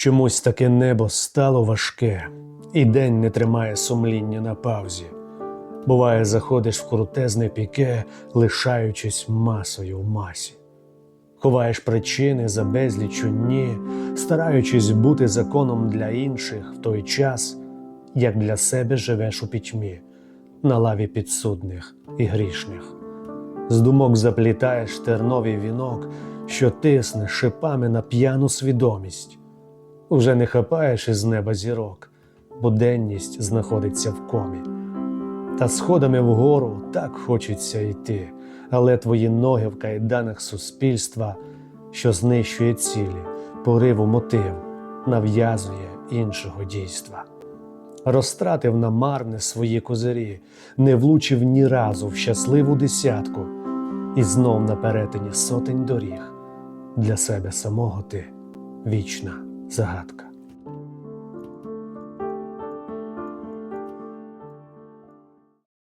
Чомусь таке небо стало важке, і день не тримає сумління на паузі. Буває, заходиш в крутезне піке, лишаючись масою в масі. Ховаєш причини за безлічу ні, стараючись бути законом для інших в той час, як для себе живеш у пітьмі, на лаві підсудних і грішних. З думок заплітаєш терновий вінок, що тисне шипами на п'яну свідомість. Уже не хапаєш із неба зірок, бо денність знаходиться в комі. Та сходами вгору так хочеться йти, але твої ноги в кайданах суспільства, що знищує цілі, пориву мотив, нав'язує іншого дійства. Розтратив намарне свої козирі, не влучив ні разу в щасливу десятку, і знов на перетині сотень доріг для себе самого ти вічна загадка.